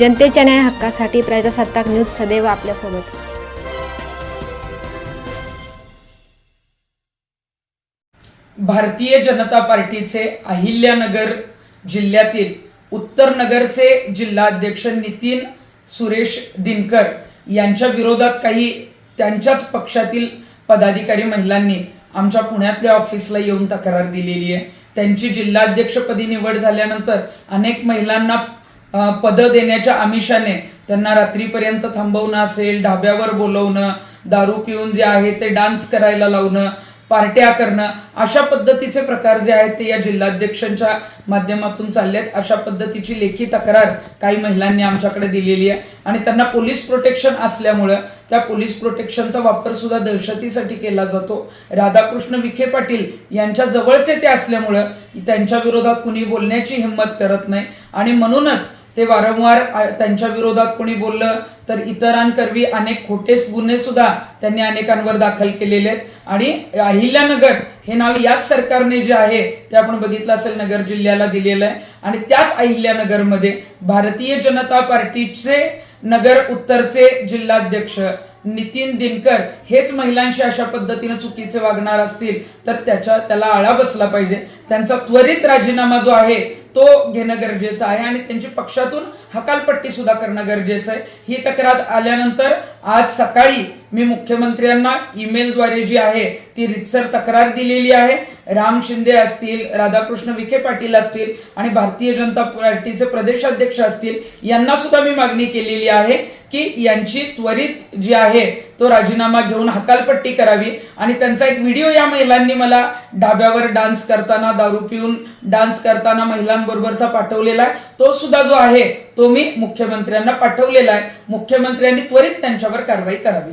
जनतेच्या न्याय हक्कासाठी प्रजासत्ताक न्यूज सदैव आपल्यासोबत. भारतीय जनता पार्टीचे अहिल्यानगर जिल्ह्यातील उत्तर नगरचे जिल्हाध्यक्ष नितीन सुरेश दिनकर यांच्या विरोधात काही त्यांच्याच पक्षातील पदाधिकारी महिलांनी आमच्या पुण्यातल्या ऑफिसला येऊन तक्रार दिलेली आहे. त्यांची जिल्हाध्यक्षपदी निवड झाल्यानंतर अनेक महिलांना पदं देण्याच्या आमिषाने त्यांना रात्रीपर्यंत थांबवणं असेल ढाब्यावर बोलवणं दारू पिऊन जे आहे ते डान्स करायला लावणं पार्ट्या करणं अशा पद्धतीचे प्रकार जे आहेत ते या जिल्हाध्यक्षांच्या माध्यमातून चालले आहेत अशा पद्धतीची लेखी तक्रार काही महिलांनी आमच्याकडे दिलेली आहे. आणि त्यांना पोलीस प्रोटेक्शन असल्यामुळं त्या पोलीस प्रोटेक्शनचा वापर सुद्धा दहशतीसाठी केला जातो. राधाकृष्ण विखे पाटील यांच्या जवळचे ते असल्यामुळं त्यांच्या विरोधात कुणी बोलण्याची हिंमत करत नाही. आणि म्हणूनच ते वारंवार त्यांच्या विरोधात कोणी बोललं तर इतरांकरवी अनेक खोटे गुन्हे सुद्धा त्यांनी अनेकांवर दाखल केलेले आहेत. आणि अहिल्यानगर हे नाव याच सरकारने जे आहे ते आपण बघितलं असेल नगर जिल्ह्याला दिलेलं आहे. आणि त्याच अहिल्यानगरमध्ये भारतीय जनता पार्टीचे नगर उत्तरचे जिल्हाध्यक्ष नितीन दिनकर हेच महिलांशी अशा पद्धतीने चुकीचे वागणार असतील तर त्याच्या त्याला आळा बसला पाहिजे. त्यांचा त्वरित राजीनामा जो आहे तो घेणं गरजेचं आहे आणि त्यांची पक्षातून हकालपट्टी सुद्धा करणं गरजेचं आहे. ही तक्रार आल्यानंतर आज सकाळी मी मुख्यमंत्र्यांना ईमेलद्वारे जी आहे ती रितसर तक्रार दिलेली आहे. राम शिंदे असतील राधाकृष्ण विखे पाटील असतील आणि भारतीय जनता पार्टीचे प्रदेशाध्यक्ष असतील यांना सुद्धा मी मागणी केलेली आहे की यांची त्वरित जी आहे तो राजीनामा घेऊन हकालपट्टी करावी. आणि त्यांचा एक व्हिडिओ या महिलांनी मला ढाब्यावर डान्स करताना दारू पिऊन डान्स करताना महिलांबरोबरचा पाठवलेला आहे. तो सुद्धा जो आहे तो मी मुख्यमंत्र्यांना पाठवलेला आहे. मुख्यमंत्र्यांनी त्वरित त्यांच्यावर कारवाई करावी.